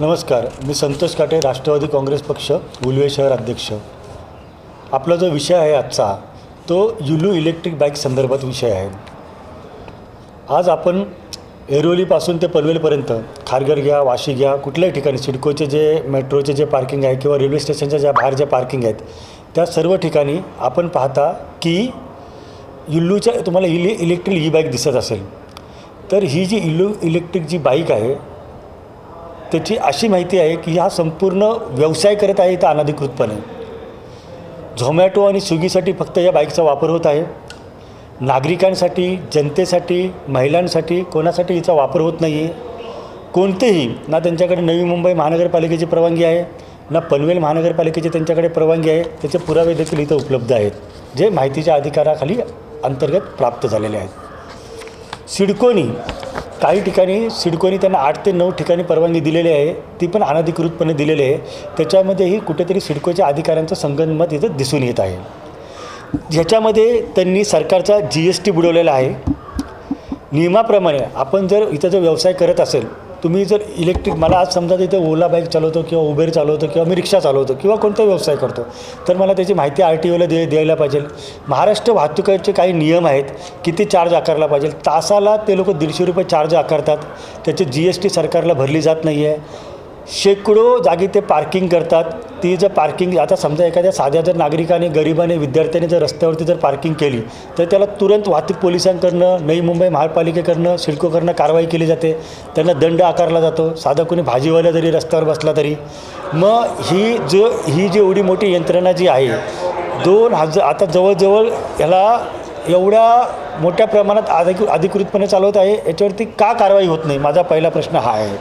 नमस्कार मी संतोष काटे राष्ट्रवादी काँग्रेस पक्ष उलवे शहर अध्यक्ष. आपला जो विषय आहे आजचा तो युलू इलेक्ट्रिक बाईक संदर्भात विषय आहे. आज आपण एरोलीपासून ते पनवेलपर्यंत खारघर घ्या वाशी घ्या कुठल्याही ठिकाणी सिडकोचे जे मेट्रोचे जे पार्किंग आहे किंवा रेल्वे स्टेशनच्या ज्या बाहेर ज्या पार्किंग आहेत त्या सर्व ठिकाणी आपण पाहता की युल्लूच्या तुम्हाला इले इलेक्ट्रिक ही बाईक दिसत असेल. तर ही जी इल्लू इलेक्ट्रिक जी बाईक आहे त्याची अशी माहिती आहे की हा संपूर्ण व्यवसाय करत आहे इथं अनधिकृतपणे. झोमॅटो आणि स्विगीसाठी फक्त या बाईकचा वापर होत आहे. नागरिकांसाठी जनतेसाठी महिलांसाठी कोणासाठी हिचा वापर होत नाही आहे कोणतेही ना त्यांच्याकडे नवी मुंबई महानगरपालिकेची परवानगी आहे ना पनवेल महानगरपालिकेची त्यांच्याकडे परवानगी आहे त्याचे पुरावे देखील इथं उपलब्ध आहेत जे माहितीच्या अधिकाराखाली अंतर्गत प्राप्त झालेले आहेत. सिडकोनी काही ठिकाणी सिडकोनी त्यांना आठ ते नऊ ठिकाणी परवानगी दिलेली आहे. ती पण अनधिकृतपणे दिलेली आहे. त्याच्यामध्येही कुठेतरी सिडकोच्या अधिकाऱ्यांचं संगनमत इथं दिसून येत आहे. ह्याच्यामध्ये त्यांनी सरकारचा जी एस टी बुडवलेला आहे. नियमाप्रमाणे आपण जर इथं जर व्यवसाय करत असेल तुम्ही जर इलेक्ट्रिक मला आज समजा तिथे ओला बाईक चालवतो किंवा उबेर चालवतो किंवा मी रिक्षा चालवतो किंवा कोणता व्यवसाय करतो तर मला त्याची माहिती आर टी ओला दे द्यायला पाहिजे. महाराष्ट्र वाहतुकीचे काही नियम आहेत किती चार्ज आकारला पाहिजे. तासाला ते लोक दीडशे रुपये चार्ज आकारतात. त्याची जी एस टी सरकारला भरली जात नाही आहे शेकडो जागी ते पार्किंग करतात. ती जर पार्किंग आता समजा एखाद्या साध्या जर नागरिकाने गरिबाने विद्यार्थ्याने जर रस्त्यावरती जर पार्किंग केली तर त्याला तुरंत वाहतूक पोलिसांकडनं नवी मुंबई महापालिकेकडनं सिडकोकडनं कारवाई केली जाते. त्यांना दंड आकारला जातो. साधा कोणी भाजीवाला जरी रस्त्यावर बसला तरी. मग ही जो ही जी एवढी मोठी यंत्रणा जी आहे दोन हजार आता जवळजवळ याला एवढ्या मोठ्या प्रमाणात अधिक अधिकृतपणे चालवत आहे. याच्यावरती का कारवाई होत नाही? माझा पहिला प्रश्न हा आहे.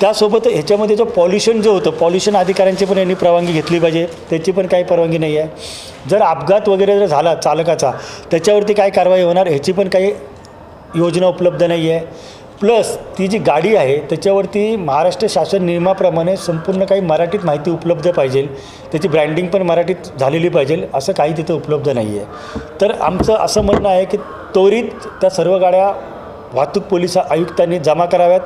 त्यासोबत ह्याच्यामध्ये जो पॉल्युशन जो होतं पॉल्युशन अधिकाऱ्यांची पण यांनी परवानगी घेतली पाहिजे. त्याची पण काही परवानगी नाही आहे. जर अपघात वगैरे जर झाला चालकाचा त्याच्यावरती काय कारवाई होणार? ह्याची पण काही योजना उपलब्ध नाही आहे. प्लस ती जी गाडी आहे त्याच्यावरती महाराष्ट्र शासन नियमाप्रमाणे संपूर्ण काही मराठीत माहिती उपलब्ध पाहिजे. त्याची ब्रँडिंग पण मराठीत झालेली पाहिजे असं काही तिथं उपलब्ध नाही आहे तर आमचं असं म्हणणं आहे की त्वरित त्या सर्व गाड्या वाहतूक पोलीस आयुक्तांनी जमा कराव्यात.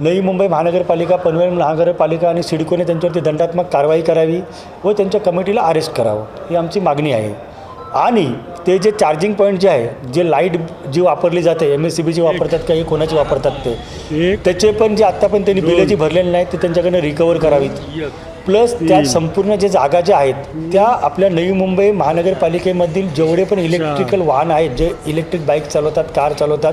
नवी मुंबई महानगरपालिका पनवेल महानगरपालिका आणि सिडकोने त्यांच्यावरती दंडात्मक कारवाई करावी व त्यांच्या कमिटीला अरेस्ट करावं ही आमची मागणी आहे. आणि ते जे चार्जिंग पॉईंट जे आहे जे लाइट जी वापरली जाते एम एस सी बीची वापरतात का हे कोणाची वापरतात ते? त्याचे पण जे आत्ता पण त्यांनी बिलं जी भरलेली नाहीत ते त्यांच्याकडनं रिकवर करावीत. प्लस त्या संपूर्ण जे जागा ज्या आहेत त्या आपल्या नवी मुंबई महानगरपालिकेमधील जेवढे पण इलेक्ट्रिकल वाहन आहेत जे इलेक्ट्रिक बाईक चालवतात कार चालवतात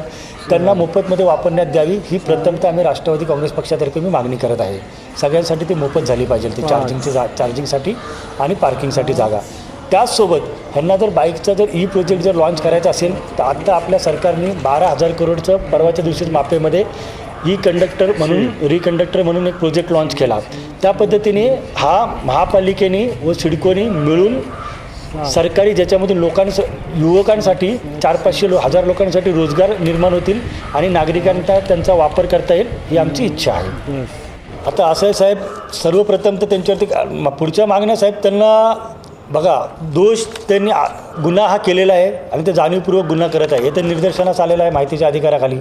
त्यांना मोफतमध्ये वापरण्यात द्यावी ही प्रथमतः आम्ही राष्ट्रवादी काँग्रेस पक्षातर्फे मी मागणी करत आहे. सगळ्यांसाठी ती मोफत झाली पाहिजे ती चार्जिंगची जा चार्जिंगसाठी आणि पार्किंगसाठी जागा. त्याचसोबत ह्यांना जर बाईकचा जर ई प्रोजेक्ट जर लॉन्च करायचा असेल तर आत्ता आपल्या सरकारने बारा हजार करोडचं परवाच्या दिवशीच मापेमध्ये ई कंडक्टर म्हणून रिकंडक्टर म्हणून एक प्रोजेक्ट लॉन्च केला. त्या पद्धतीने हा महापालिकेने व सिडकोनी मिळून सरकारी ज्याच्यामधून लोकांस युवकांसाठी चार पाचशे लो हजार लोकांसाठी रोजगार निर्माण होतील आणि नागरिकांना त्यांचा वापर करता येईल ही आमची इच्छा आहे. आता असं आहे साहेब सर्वप्रथम तर त्यांच्यावरती पुढच्या मागण्या साहेब त्यांना बघा दोष त्यांनी गुन्हा हा केलेला आहे. आणि ते जाणीवपूर्वक गुन्हा करत आहे. हे तर निदर्शनास आलेलं आहे माहितीच्या अधिकाराखाली.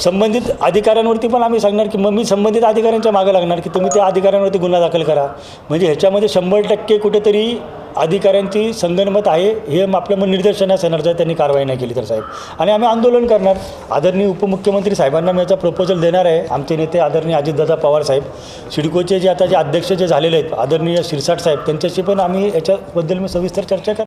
संबंधित अधिकाऱ्यांवरती पण आम्ही सांगणार की मग मी संबंधित अधिकाऱ्यांच्या मागे लागणार की तुम्ही त्या अधिकाऱ्यांवरती गुन्हा दाखल करा. म्हणजे ह्याच्यामध्ये शंभर टक्के कुठेतरी अधिकाऱ्यांची संगनमत आहे हे आपल्या मग निदर्शनास येणार जर त्यांनी कारवाई नाही केली तर साहेब. आणि आम्ही आंदोलन करणार. आदरणीय उपमुख्यमंत्री साहेबांना मी याचा प्रपोजल देणार आहे. आमचे नेते आदरणीय अजितदादा पवार साहेब सिडकोचे जे आता जे अध्यक्ष जे झालेले आहेत आदरणीय शिरसाट साहेब त्यांच्याशी पण आम्ही याच्याबद्दल मी सविस्तर चर्चा कर